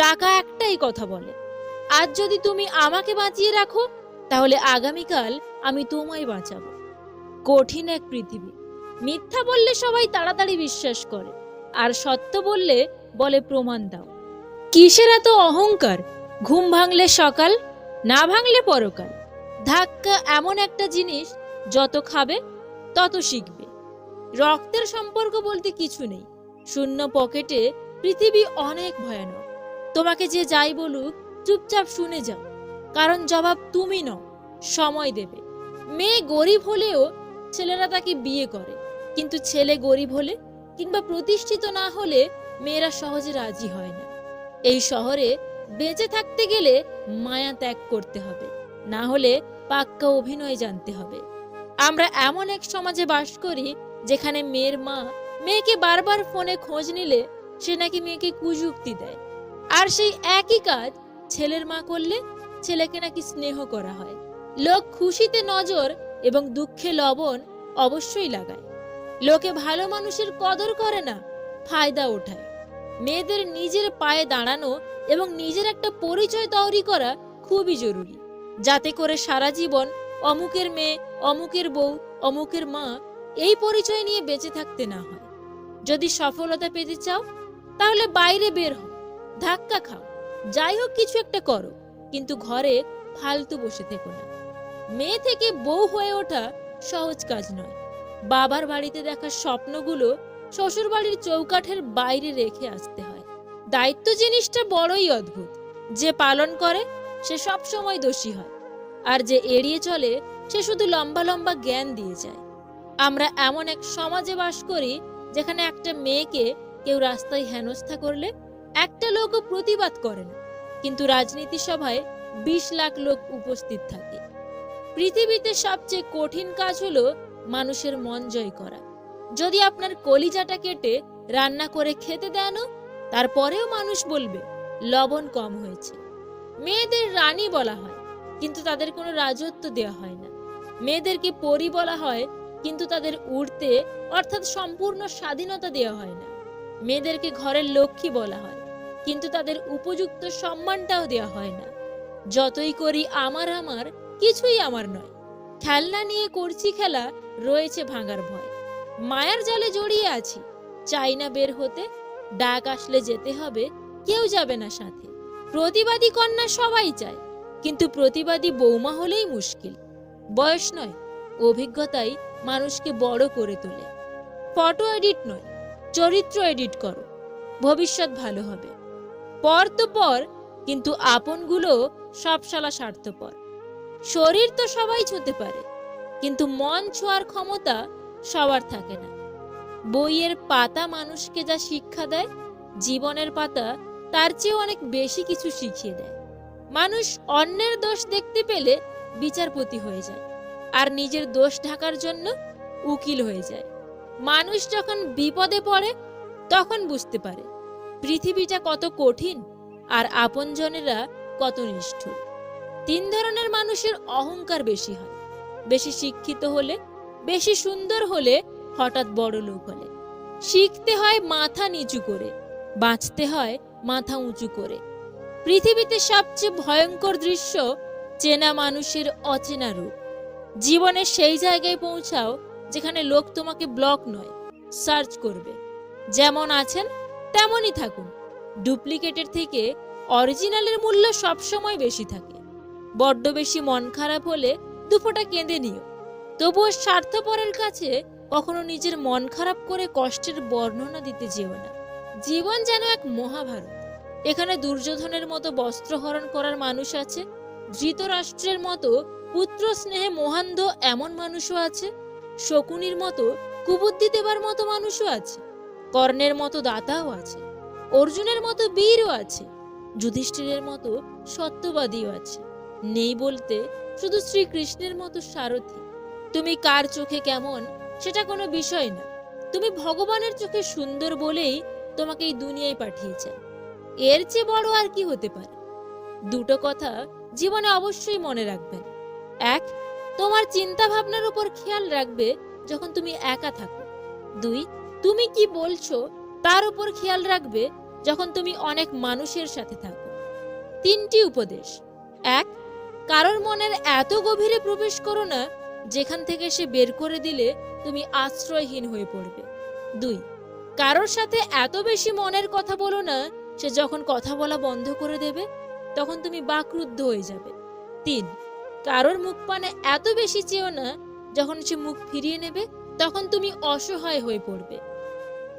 টাকা একটাই কথা বলে। আজ যদি তুমি আমাকে বাঁচিয়ে রাখো, তাহলে আগামীকাল আমি তোমায় বাঁচাবো। কঠিন এক পৃথিবী। মিথ্যা বললে সবাই তাড়াতাড়ি বিশ্বাস করে, আর সত্য বললে বলে প্রমাণ দাও। কিসের এত অহংকার? ঘুম ভাঙলে সকাল, না ভাঙলে পরকাল। ধাক্কা এমন একটা জিনিস, যত খাবে, তত শিখবে। রক্তের সম্পর্ক বলতে কিছু নেই। শূন্য পকেটে পৃথিবী অনেক ভয়ানক। তোমাকে যে যাই বলুক, চুপচাপ শুনে যাও, কারণ জবাব তুমি নও, সময় দেবে। মেয়ে গরিব হলেও ছেলেরা তাকে বিয়ে করে, কিন্তু ছেলে গরিব হলে কিংবা প্রতিষ্ঠিত না হলে মেয়েরা সহজে রাজি হয় না। এই শহরে বেঁচে থাকতে গেলে মায়া ত্যাগ করতে হবে, না হলে পাক্কা অভিনয় জানতে হবে। আমরা এমন এক সমাজে বাস করি, যেখানে মেয়ের মা মেয়েকে বারবার ফোনে খোঁজ নিলে সে নাকি মেয়েকে কুযুক্তি দেয়। আর সেই একই কাজ ছেলের মা করলে ছেলেকে নাকি স্নেহ করা হয়। লোক খুশিতে নজর এবং দুঃখে লবণ অবশ্যই লাগায়। লোকে ভালো মানুষের কদর করে না, ফায়দা ওঠায়। মেয়েদের নিজের পায়ে দাঁড়ানো এবং নিজের একটা পরিচয় তৈরি করা খুবই জরুরি। যাতে করে সারা জীবন অমুকের মেয়ে, অমুকের বউ, অমুকের মা এই পরিচয় নিয়ে বেঁচে থাকতে না হয়। যদি সফলতা পেতে চাও, তাহলে বাইরে বের হও। ধাক্কা খাও। যাই হোক, কিছু একটা করো। কিন্তু ঘরে ফালতু বসে থেকো না। মেয়ে থেকে বউ হয়ে ওঠা সহজ কাজ নয়। বাবার বাড়িতে দেখা স্বপ্নগুলো শ্বশুর বাড়ির চৌকাঠের বাইরে রেখে আসতে হয়। দায়িত্ব জিনিসটা বড়ই অদ্ভুত। যে পালন করে, সে সব সময় দোষী হয়। আর যে এড়িয়ে চলে, সে শুধু লম্বা লম্বা জ্ঞান দিয়ে যায়। আমরা এমন এক সমাজে বাস করি, যেখানে একটা মেয়েকে কেউ রাস্তায় হেনস্থা করলে একটা লোকও প্রতিবাদ করে না। কিন্তু রাজনীতি সভায় বিশ লাখ লোক উপস্থিত থাকে। পৃথিবীতে সবচেয়ে কঠিন কাজ হলো মানুষের মন জয় করা। যদি আপনার কলিজাটা কেটে রান্না করে খেতে দেন, তারপরেও মানুষ বলবে, লবণ কম হয়েছে। মেয়েদের রানী বলা হয়, কিন্তু তাদের কোনো রাজত্ব দেওয়া হয় না। মেয়েদেরকে পরি বলা হয়, কিন্তু তাদের উড়তে, অর্থাৎ সম্পূর্ণ স্বাধীনতা দেওয়া হয় না। মেয়েদেরকে ঘরের লক্ষ্মী বলা হয়। কিন্তু তাদের উপযুক্ত সম্মানটাও দেওয়া হয় না। যতই করি আমার আমার, কিছুই আমার নয়। খেলনা নিয়ে করছি খেলা, রয়েছে ভাঙার ভয়। মায়ার জালে জড়িয়ে আছি। চাই না বের হতে, ডাক আসলে যেতে হবে, কেউ যাবে না সাথে। প্রতিবাদী কন্যা সবাই চায়, কিন্তু প্রতিবাদী বৌমা হলেই মুশকিল। বয়স নয়, অভিজ্ঞতাই মানুষকে বড় করে তোলে। ফটো এডিট নয়, চরিত্র এডিট করো। ভবিষ্যৎ ভালো হবে। পর তো পর, কিন্তু আপনগুলো সব শালা স্বার্থপর। শরীর তো সবাই ছুঁতে পারে, কিন্তু মন ছোঁয়ার ক্ষমতা সবার থাকে না। বইয়ের পাতা মানুষকে যা শিক্ষা দেয়, জীবনের পাতা তার চেয়েও অনেক বেশি কিছু শিখিয়ে দেয়। মানুষ অন্যের দোষ দেখতে পেলে বিচারপতি হয়ে যায়, আর নিজের দোষ ঢাকার জন্য উকিল হয়ে যায়। মানুষ যখন বিপদে পড়ে, তখন বুঝতে পারে। পৃথিবীটা কত কঠিন আর আপনজনেরা কত নিষ্ঠুর। তিন ধরনের মানুষের অহংকার বেশি হয়। বেশি শিক্ষিত হলে, বেশি সুন্দর হলে হঠাৎ বড় লোক হলে। শিখতে হয় মাথা নিচু করে, বাঁচতে হয় মাথা উঁচু করে। পৃথিবীতে সবচেয়ে ভয়ঙ্কর দৃশ্য চেনা মানুষের অচেনা রূপ। জীবনে সেই জায়গায় পৌঁছাও যেখানে লোক তোমাকে ব্লক নয় সার্চ করবে। যেমন আছেন তেমনই থাকুন। ডুপ্লিকেটের থেকে অরিজিনালের মূল্য সবসময় বেশি থাকে। বড্ড বেশি মন খারাপ হলে দুফোটা কেঁদে নিও। তবুও স্বার্থপরের কাছে কখনো নিজের মন খারাপ করে কষ্টের বর্ণনা দিতে যেও না। জীবন যেন এক মহাভারত। এখানে দুর্যোধনের মতো বস্ত্রহরণ করার মানুষ আছে, ধৃতরাষ্ট্রের মতো পুত্র স্নেহে মহান্ধ এমন মানুষও আছে, শকুনির মতো কুবুদ্ধি দেবার মতো মানুষও আছে। কর্ণের মতো দাতাও আছে, অর্জুনের মতো বীরও আছে, যুধিষ্ঠিরের মতো সত্যবাদীও আছে। নেই বলতে শুধু শ্রীকৃষ্ণের মতো সারথি। তুমি কার চোখে কেমন সেটা কোনো বিষয় না। তুমি ভগবানের চোখে সুন্দর বলেই তোমাকে এই দুনিয়ায় পাঠিয়েছেন এর চেয়ে বড় আর কি হতে পারে? দুটো কথা জীবনে অবশ্যই মনে রাখবেন এক, তোমার চিন্তা ভাবনার উপর খেয়াল রাখবে যখন তুমি একা থাকো। দুই তুমি কি বলছো? তার উপর খেয়াল রাখবে যখন তুমি অনেক মানুষের সাথে থাকো। তিনটি উপদেশ। এক, কারোর মনের এত গভীরে প্রবেশ করো না, যেখান থেকে সে বের করে দিলে তুমি আশ্রয়হীন হয়ে পড়বে। দুই, কারোর সাথে এত বেশি মনের কথা বলো না, সে যখন কথা বলা বন্ধ করে দেবে, তখন তুমি বাকরুদ্ধ হয়ে যাবে। তিন, কারোর মুখ পানে এত বেশি চেয়েও না, যখন সে মুখ ফিরিয়ে নেবে, তখন তুমি অসহায় হয়ে পড়বে।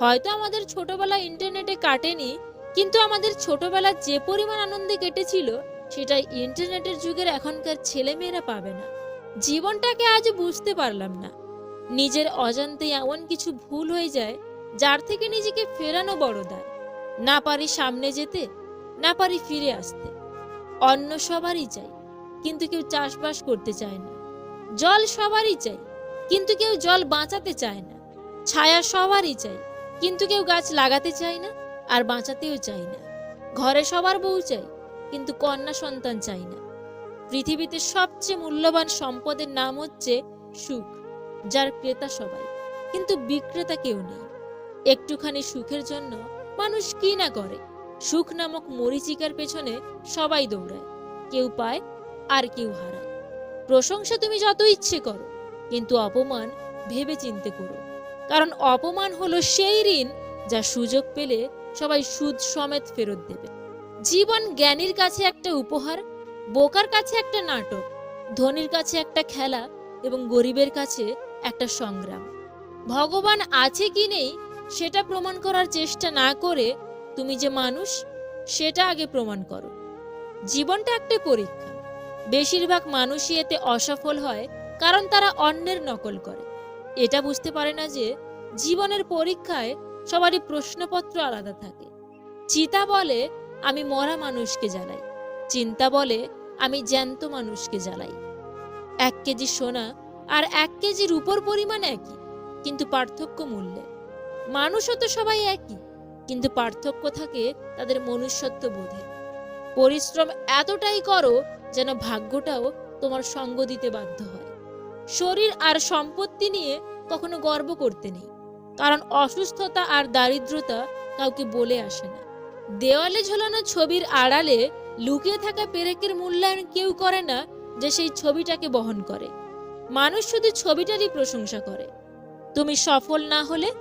হয়তো আমাদের ছোটবেলা ইন্টারনেটে কাটেনি, কিন্তু আমাদের ছোটবেলার যে পরিমাণ আনন্দে কেটেছিল, সেটা ইন্টারনেটের যুগের এখনকার ছেলেমেয়েরা পাবে না। জীবনটাকে আজ বুঝতে পারলাম না। নিজের অজান্তে এমন কিছু ভুল হয়ে যায়, যার থেকে নিজেকে ফেরানো বড় দায়। না পারি সামনে যেতে, না পারি ফিরে আসতে। অন্য সবারই চাই, কিন্তু কেউ চাষবাস করতে চায় না। জল সবারই চাই, কিন্তু কেউ জল বাঁচাতে চায় না। ছায়া সবারই চাই কিন্তু কেউ গাছ লাগাতে চায় না, আর বাঁচাতেও চায় না। ঘরে সবার বউ চাই কিন্তু কন্যা সন্তান চাই না। পৃথিবীতে সবচেয়ে মূল্যবান সম্পদের নাম হচ্ছে সুখ, যার ক্রেতা সবাই, কিন্তু বিক্রেতা কেউ নেই। একটুখানি সুখের জন্য মানুষ কি না করে? সুখ নামক মরিচিকার পেছনে সবাই দৌড়ায়, কেউ পায় আর কেউ হারায়। প্রশংসা তুমি যত ইচ্ছে করো, কিন্তু অপমান ভেবে চিনতে করো। কারণ অপমান হলো সেই ঋণ যা সুযোগ পেলে সবাই সুদ সমেত ফেরত দেবে। জীবন জ্ঞানীর কাছে একটা উপহার, বোকার কাছে একটা নাটক, ধনীর কাছে একটা খেলা এবং গরিবের কাছে একটা সংগ্রাম। ভগবান আছে কি নেই সেটা প্রমাণ করার চেষ্টা না করে তুমি যে মানুষ সেটা আগে প্রমাণ করো। জীবনটা একটা পরীক্ষা। বেশিরভাগ মানুষই এতে অসফল হয় কারণ তারা অন্যের নকল করে। এটা বুঝতে পারে না যে জীবনের পরীক্ষায় সবারই প্রশ্নপত্র আলাদা থাকে। চিতা বলে, আমি মরা মানুষকে জ্বালাই। চিন্তা বলে, আমি জ্যান্ত মানুষকে জ্বালাই। এক কেজি সোনা আর এক কেজির উপর পরিমাণ একই, কিন্তু পার্থক্য মূল্যে। মানুষও তো সবাই একই, কিন্তু পার্থক্য থাকে তাদের মনুষ্যত্ব বোধে। পরিশ্রম এতটাই করো যেন ভাগ্যটাও তোমার সঙ্গ দিতে বাধ্য হয়। শরীর আর সম্পত্তি নিয়ে কখনো গর্ব করতে নেই। কারণ অসুস্থতা আর দারিদ্রতা কাউকে বলে আসে না। দেওয়ালে ঝোলানো ছবির আড়ালে লুকিয়ে থাকা পেরেকের মূল্যায়ন কেউ করে না যে সেই ছবিটাকে বহন করে। মানুষ শুধু ছবিটারই প্রশংসা করে। তুমি সফল না হলে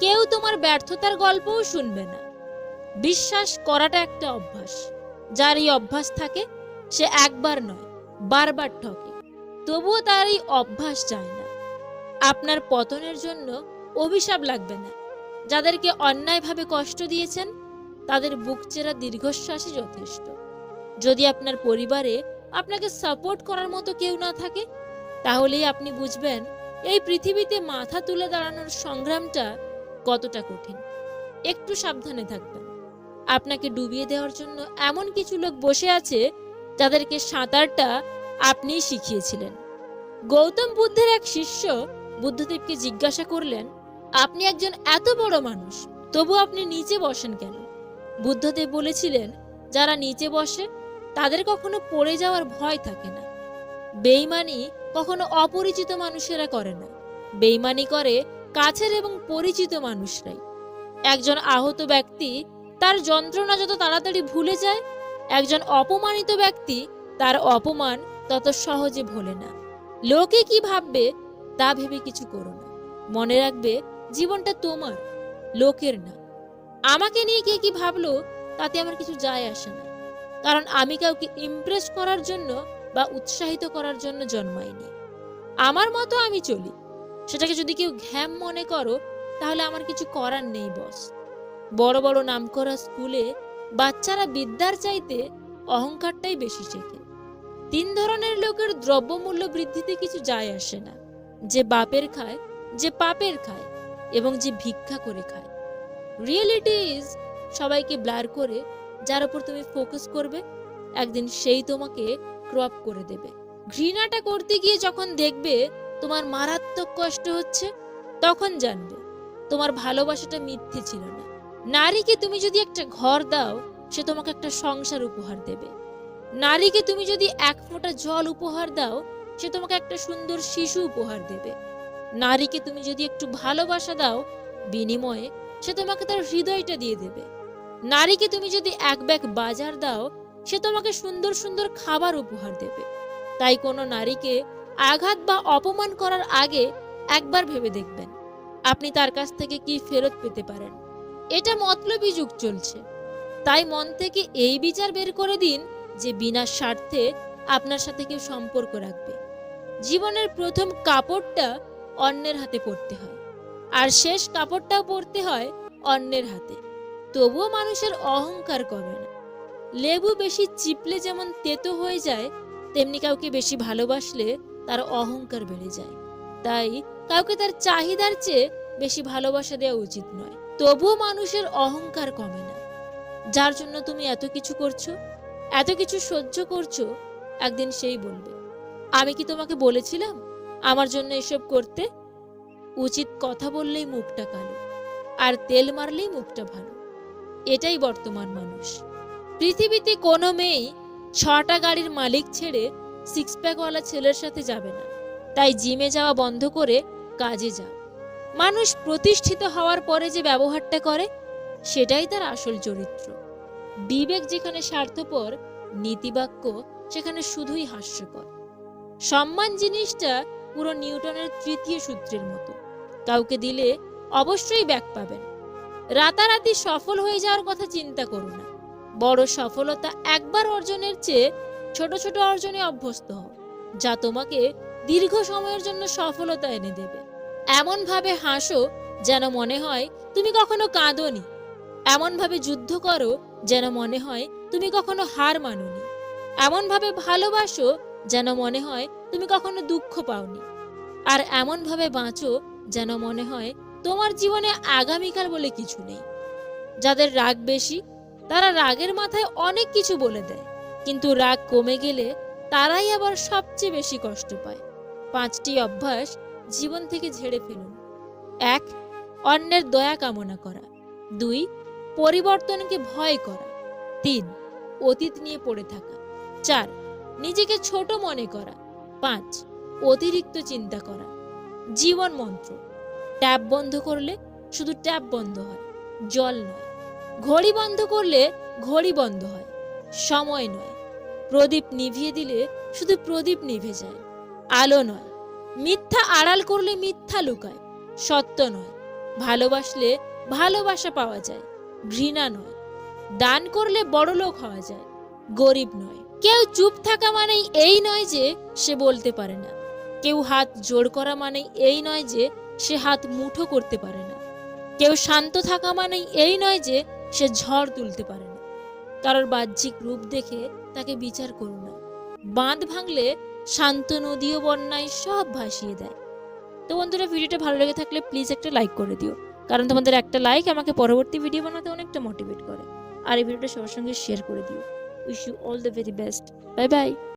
কেউ তোমার ব্যর্থতার গল্পও শুনবে না। বিশ্বাস করাটা একটা অভ্যাস। যার এই অভ্যাস থাকে সে একবার নয়, বারবার ঠকে। তবুও তার এই অভ্যাস যায় না। আপনার পতনের জন্য অভিশাপ লাগবে না। যাদেরকে অন্যায়ভাবে কষ্ট দিয়েছেন, তাদের বুক চেরা দীর্ঘশ্বাসই যথেষ্ট। যদি আপনার পরিবারে আপনাকে সাপোর্ট করার মতো কেউ না থাকে, তাহলেই আপনি বুঝবেন এই পৃথিবীতে মাথা তুলে দাঁড়ানোর সংগ্রামটা কতটা কঠিন। একটু সাবধানে থাকবেন। আপনাকে ডুবিয়ে দেওয়ার জন্য এমন কিছু লোক বসে আছে, যাদেরকে সাঁতারটা আপনিই শিখিয়েছিলেন। গৌতম বুদ্ধের এক শিষ্য বুদ্ধদেবকে জিজ্ঞাসা করলেন, আপনি একজন এত বড় মানুষ, তবু আপনি নিচে বসেন কেন? বুদ্ধদেব বলেছিলেন, যারা নিচে বসে, তাদের কখনো পড়ে যাওয়ার ভয় থাকে না। বেইমানি কখনো অপরিচিত মানুষেরা করে না। বেইমানি করে কাছের এবং পরিচিত মানুষরাই। একজন আহত ব্যক্তি, তার যন্ত্রণা যত তাড়াতাড়ি ভুলে যায়, একজন অপমানিত ব্যক্তি, তার অপমান তত সহজে ভোলে না। লোকে কি ভাববে, তা ভেবে কিছু করো না। মনে রাখবে, জীবনটা তোমার, লোকের না। আমাকে নিয়ে কে কি ভাবলো, তাতে আমার কিছু যায় আসে না। কারণ আমি কাউকে ইমপ্রেস করার জন্য বা উৎসাহিত করার জন্য জন্মাইনি। আমার মতো আমি চলি। সেটাকে যদি কেউ ঘ্যাম মনে করো, তাহলে আমার কিছু করার নেই বস বড় বড় নামকরা স্কুলে বাচ্চারা বিদ্যার চাইতে অহংকারটাই বেশি শেখে। তিন ধরনের লোকের দ্রব্যমূল্য বৃদ্ধিতে কিছু যায় আসে না। যে বাপের খায়, যে পাপের খায় এবং যে ভিক্ষা করে খায়। রিয়েলিটি ইজ সবাইকে ব্লার করে, যার উপর তুমি ফোকাস করবে, একদিন সেই তোমাকে ক্রপ করে দেবে। ঘৃণাটা করতে গিয়ে যখন দেখবে তোমার মারাত্মক কষ্ট হচ্ছে, তখন জানবে তোমার ভালোবাসাটা মিথ্যে ছিল না। নারীকে তুমি যদি একটা ঘর দাও, সে তোমাকে একটা সংসার উপহার দেবে। নারীকে তুমি যদি এক ফোঁটা জল উপহার দাও, সে তোমাকে একটা সুন্দর শিশু উপহার দেবে। নারীকে তুমি যদি একটু ভালোবাসা দাও, বিনিময়ে সে তোমাকে তার হৃদয়টা দিয়ে দেবে। নারীকে তুমি যদি এক ব্যাগ বাজার দাও, সে তোমাকে সুন্দর সুন্দর খাবার উপহার দেবে। তাই কোনো নারীকে আঘাত বা অপমান করার আগে একবার ভেবে দেখবেন, আপনি তার কাছ থেকে কি ফেরত পেতে পারেন। এটা মতলবী যুগ চলছে। তাই মন থেকে এই বিচার বের করে দিন যে বিনা স্বার্থে আপনার সাথে কেউ সম্পর্ক রাখবে। জীবনের প্রথম কাপড়টা অন্যের হাতে পড়তে হয়, আর শেষ কাপড়টাও পড়তে হয় অন্যের হাতে। তবুও মানুষের অহংকার কমে না। লেবু বেশি চিপলে যেমন তেতো হয়ে যায়, তেমনি কাউকে বেশি ভালোবাসলে তার অহংকার বেড়ে যায়। তাই কাউকে তার চাহিদার চেয়ে বেশি ভালোবাসা দেওয়া উচিত নয়। তবুও মানুষের অহংকার কমে না। যার জন্য তুমি এত কিছু করছ? এত কিছু সহ্য করছ? একদিন সেই বলবে। আমি কি তোমাকে বলেছিলাম আমার জন্য এসব করতে? উচিত কথা বললেই মুখটা কালো, আর তেল মারলেই মুখটা ভালো। এটাই বর্তমান মানুষ। পৃথিবীতে কোনো মেয়েই ছটা গাড়ির মালিক ছেড়ে সিক্স প্যাকওয়ালা ছেলের সাথে যাবে না। তাই জিমে যাওয়া বন্ধ করে কাজে যাও। মানুষ প্রতিষ্ঠিত হওয়ার পরে যে ব্যবহারটা করে, সেটাই তার আসল চরিত্র। বিবেক যেখানে স্বার্থপর, নীতিবাক্য সেখানে শুধুই হাস্যকর। সম্মান জিনিসটা পুরো নিউটনের তৃতীয় সূত্রের মতো। কাউকে দিলে অবশ্যই ব্যাক পাবেন। রাতারাতি সফল হয়ে যাওয়ার কথা চিন্তা করো না। বড় সফলতা একবার অর্জনের চেয়ে ছোট ছোট অর্জনে অভ্যস্ত হও, যা তোমাকে দীর্ঘ সময়ের জন্য সফলতা এনে দেবে। এমন ভাবে হাসো যেন মনে হয় তুমি কখনো কাঁদোনি। এমন ভাবে যুদ্ধ করো যেন মনে হয় তুমি কখনো হার মানোনি। এমনভাবে ভালোবাসো যেন মনে হয় তুমি কখনো দুঃখ পাওনি। আর এমনভাবে বাঁচো যেন মনে হয় তোমার জীবনে আগামীকাল বলে কিছু নেই। যাদের রাগ বেশি, তারা রাগের মাথায় অনেক কিছু বলে দেয়। কিন্তু রাগ কমে গেলে তারাই আবার সবচেয়ে বেশি কষ্ট পায়। পাঁচটি অভ্যাস জীবন থেকে ঝেড়ে ফেলুন। এক, অন্যের দয়া কামনা করা। দুই পরিবর্তনকে ভয় করা। তিন, অতীত নিয়ে পড়ে থাকা। চার, নিজেকে ছোট মনে করা। পাঁচ, অতিরিক্ত চিন্তা করা। জীবন মন্ত্র। ট্যাপ বন্ধ করলে শুধু ট্যাপ বন্ধ হয়, জল নয়। ঘড়ি বন্ধ করলে ঘড়ি বন্ধ হয়, সময় নয়। প্রদীপ নিভিয়ে দিলে শুধু প্রদীপ নিভে যায়। আলো নয়। মিথ্যা আড়াল করলে মিথ্যা লুকায়। সত্য নয়। ভালোবাসলে ভালোবাসা পাওয়া যায়। ঘৃণা নয়। দান করলে বড় লোক হওয়া যায়, গরিব নয়। কেউ চুপ থাকা মানেই এই নয় যে সে বলতে পারে না। কেউ হাত জোড় করা মানেই এই নয় যে সে হাত মুঠো করতে পারে না। কেউ শান্ত থাকা মানেই এই নয় যে সে ঝড় তুলতে পারে না। কারোর বাহ্যিক রূপ দেখে তাকে বিচার করো না। বাঁধ ভাঙলে শান্ত নদীও বন্যায় সব ভাসিয়ে দেয়। তো বন্ধুরা, ভিডিওটা ভালো লেগে থাকলে প্লিজ একটা লাইক করে দিও। কারণ তোমাদের একটা লাইক আমাকে পরবর্তী ভিডিও বানাতে অনেকটা মোটিভেট করে। আর এই ভিডিওটা সবার সঙ্গে শেয়ার করে দিও। Wish you all the very best bye bye